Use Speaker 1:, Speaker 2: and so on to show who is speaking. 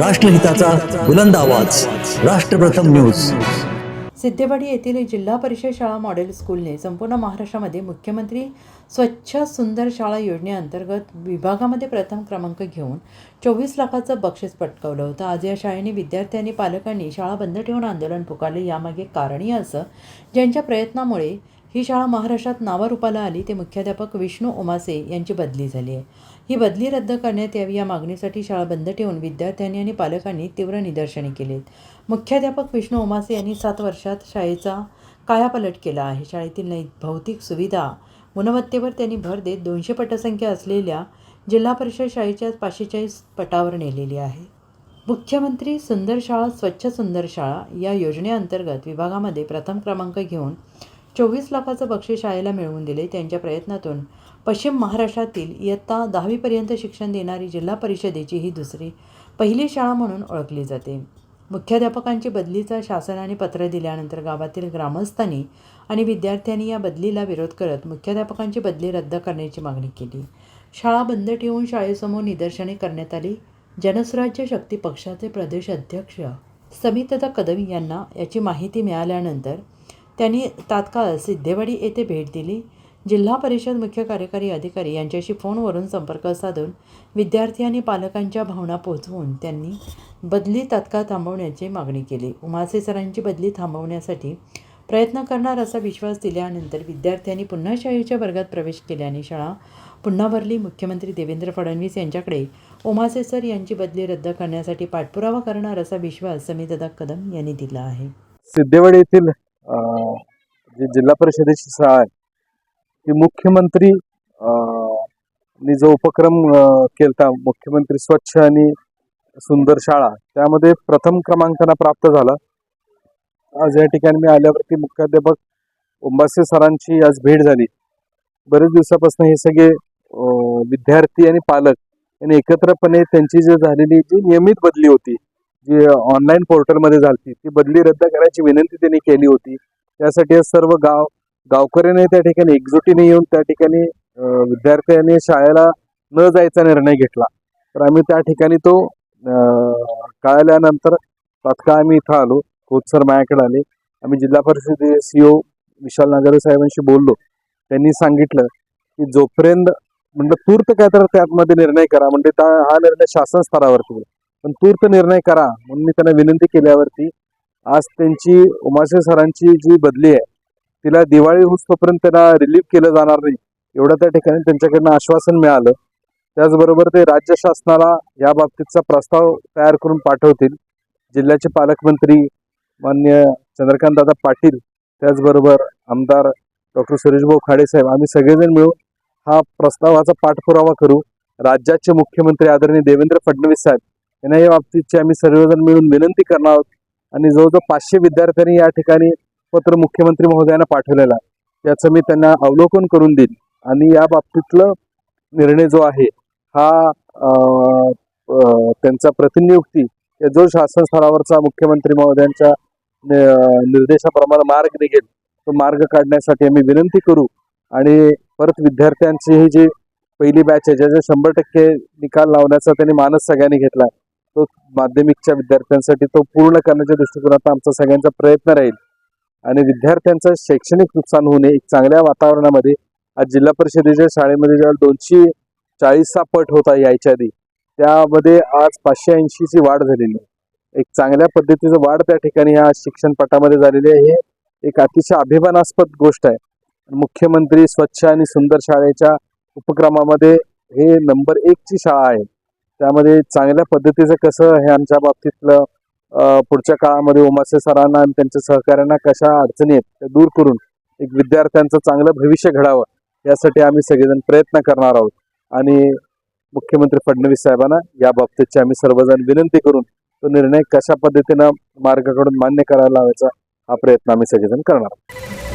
Speaker 1: राष्ट्रहिताचा बुलंद आवाज. राष्ट्रप्रथम न्यूज.
Speaker 2: सिद्धेवाडी येथील जिल्हा परिषद शाळा मॉडेल स्कूलने संपूर्ण महाराष्ट्रामध्ये मुख्यमंत्री स्वच्छ सुंदर शाळा योजनेअंतर्गत विभागामध्ये प्रथम क्रमांक घेऊन चोवीस लाखाचं बक्षीस पटकावलं होतं. आज या शाळेने विद्यार्थ्यांनी पालकांनी शाळा बंद ठेवून आंदोलन पुकारले. यामागे कारणही असं ज्यांच्या प्रयत्नामुळे ही शाळा महाराष्ट्रात नावारूपाला आली ते मुख्याध्यापक विष्णू उमासे यांची बदली झाली आहे. ही बदली रद्द करण्यात यावी या मागणीसाठी शाळा बंद ठेवून विद्यार्थ्यांनी आणि पालकांनी तीव्र निदर्शने केलीत. मुख्याध्यापक विष्णू उमासे यांनी सात वर्षात शाळेचा कायापालट केला आहे. शाळेतील नै भौतिक सुविधा गुणवत्तेवर त्यांनी भर देत दोनशे पटसंख्या असलेल्या जिल्हा परिषद शाळेच्या पाचशेचाळीस पटावर नेलेली आहे. मुख्यमंत्री सुंदर शाळा स्वच्छ सुंदर शाळा या योजनेअंतर्गत विभागामध्ये प्रथम क्रमांक घेऊन चोवीस लाखाचं बक्षीस शाळेला मिळवून दिले त्यांच्या प्रयत्नातून. पश्चिम महाराष्ट्रातील इयत्ता दहावीपर्यंत शिक्षण देणारी जिल्हा परिषदेची ही दुसरी पहिली शाळा म्हणून ओळखली जाते. मुख्याध्यापकांची बदलीचा शासनाने पत्र दिल्यानंतर गावातील ग्रामस्थांनी आणि विद्यार्थ्यांनी या बदलीला विरोध करत मुख्याध्यापकांची बदली रद्द करण्याची मागणी केली. शाळा बंद ठेवून शाळेसमोर निदर्शने करण्यात आली. जनसुराज्य शक्ती पक्षाचे प्रदेश अध्यक्ष समितदा कदम यांना याची माहिती मिळाल्यानंतर त्यांनी तात्काळ सिद्धेवाडी येथे भेट दिली. जिल्हा परिषद मुख्य कार्यकारी अधिकारी यांच्याशी फोनवरून संपर्क साधून विद्यार्थी आणि पालकांच्या भावना पोहोचवून त्यांनी बदली तात्काळ थांबवण्याची मागणी केली. उमासे सरांची बदली थांबवण्यासाठी प्रयत्न करणार असा विश्वास दिल्यानंतर विद्यार्थ्यांनी पुन्हा शाळेच्या वर्गात प्रवेश केल्याने शाळा पुन्हा भरली. मुख्यमंत्री देवेंद्र फडणवीस यांच्याकडे उमासे सर यांची बदली रद्द करण्यासाठी पाठपुरावा करणार असा विश्वास समितदा कदम यांनी दिला आहे.
Speaker 3: सिद्धेवाडी येथील जी जिल्हा परिषदेची शाळा आहे ती मुख्यमंत्री नी जो उपक्रम केला केलता मुख्यमंत्री स्वच्छ आणि सुंदर शाळा त्यामध्ये प्रथम क्रमांकाला प्राप्त झाला. आज या ठिकाणी मी आल्यावरती मुख्याध्यापक उंबासे सरांची आज भेट झाली. बरेच दिवसापासून हे सगळे विद्यार्थी आणि पालक यांनी एकत्रपणे त्यांची जी झालेली जी नियमित बदली होती जी ऑनलाईन पोर्टलमध्ये झाली ती बदली रद्द करायची विनंती त्यांनी केली होती. त्यासाठी सर्व गाव गावकऱ्याने त्या ठिकाणी एकजुटीने येऊन त्या ठिकाणी विद्यार्थ्यांनी शाळेला न जायचा निर्णय घेतला. तर आम्ही त्या ठिकाणी तो कळल्यानंतर तात्काळ आम्ही इथं आलो. खोत सर माझ्याकडे आले. आम्ही जिल्हा परिषदे सीओ विशाल नागरे साहेबांशी बोललो. त्यांनी सांगितलं की जोपर्यंत म्हणलं तूर्त काय तर त्यामध्ये निर्णय करा. म्हणजे त्या हा निर्णय शासन स्तरावरती पण तूर्त निर्णय करा म्हणून मी त्यांना विनंती केल्यावरती आज त्यांची उमाशे सरांची जी बदली आहे तिला दिवाळी होईपर्यंत त्यांना रिलीफ केलं जाणार नाही एवढं त्या ठिकाणी त्यांच्याकडनं आश्वासन मिळालं. त्याचबरोबर ते राज्य शासनाला या बाबतीतचा प्रस्ताव तयार करून पाठवतील. जिल्ह्याचे पालकमंत्री मान्य चंद्रकांतदादा पाटील त्याचबरोबर आमदार डॉक्टर सुरेशभाऊ खाडे साहेब आम्ही सगळेजण मिळून हा प्रस्तावाचा पाठपुरावा करू. राज्याचे मुख्यमंत्री आदरणीय देवेंद्र फडणवीस साहेब यांना या बाबतीतची आम्ही सर्वजण मिळून विनंती करणार आहोत. आणि जवळजवळ पाचशे विद्यार्थ्यांनी या ठिकाणी पत्र मुख्यमंत्री महोदयांना पाठवलेला त्याचं याचं मी त्यांना अवलोकन करून देईन. आणि या बाबतीतलं निर्णय जो आहे हा त्यांचा प्रतिनियुक्ती या जो शासन स्तरावरचा मुख्यमंत्री महोदयांच्या निर्देशाप्रमाणे मार्ग निघेल तो मार्ग काढण्यासाठी आम्ही विनंती करू. आणि परत विद्यार्थ्यांची ही जी पहिली बॅच आहे ज्याच्या शंभर टक्के निकाल लावण्याचा त्यांनी मानस सगळ्यांनी घेतला तो माध्यमिकच्या विद्यार्थ्यांसाठी तो पूर्ण करण्याच्या दृष्टिकोनात आमचा सगळ्यांचा प्रयत्न राहील. आणि विद्यार्थ्यांचं शैक्षणिक नुकसान होऊ नये. एक चांगल्या वातावरणामध्ये आज जिल्हा परिषदेच्या शाळेमध्ये ज्या दोनशे चाळीसचा पट होता यायच्या आधी त्यामध्ये आज पाचशे ऐंशीची वाढ झालेली आहे. एक चांगल्या पद्धतीचं वाढ त्या ठिकाणी ह्या शिक्षण पटामध्ये झालेली आहे. हे एक अतिशय अभिमानास्पद गोष्ट आहे. मुख्यमंत्री स्वच्छ आणि सुंदर शाळेच्या उपक्रमामध्ये हे नंबर एकची शाळा आहे. त्यामध्ये चांगल्या पद्धतीचं कसं हे आमच्या बाबतीतलं पुढच्या काळामध्ये उमासे सरांना आणि त्यांच्या सहकाऱ्यांना कशा अडचणी आहेत त्या दूर करून एक विद्यार्थ्यांचं चांगलं भविष्य घडावं यासाठी आम्ही सगळेजण प्रयत्न करणार आहोत. आणि मुख्यमंत्री फडणवीस साहेबांना या बाबतीतची आम्ही सर्वजण विनंती करून तो निर्णय कशा पद्धतीनं मार्गाकडून मान्य करायला लावायचा हा प्रयत्न आम्ही सगळेजण करणार आहोत.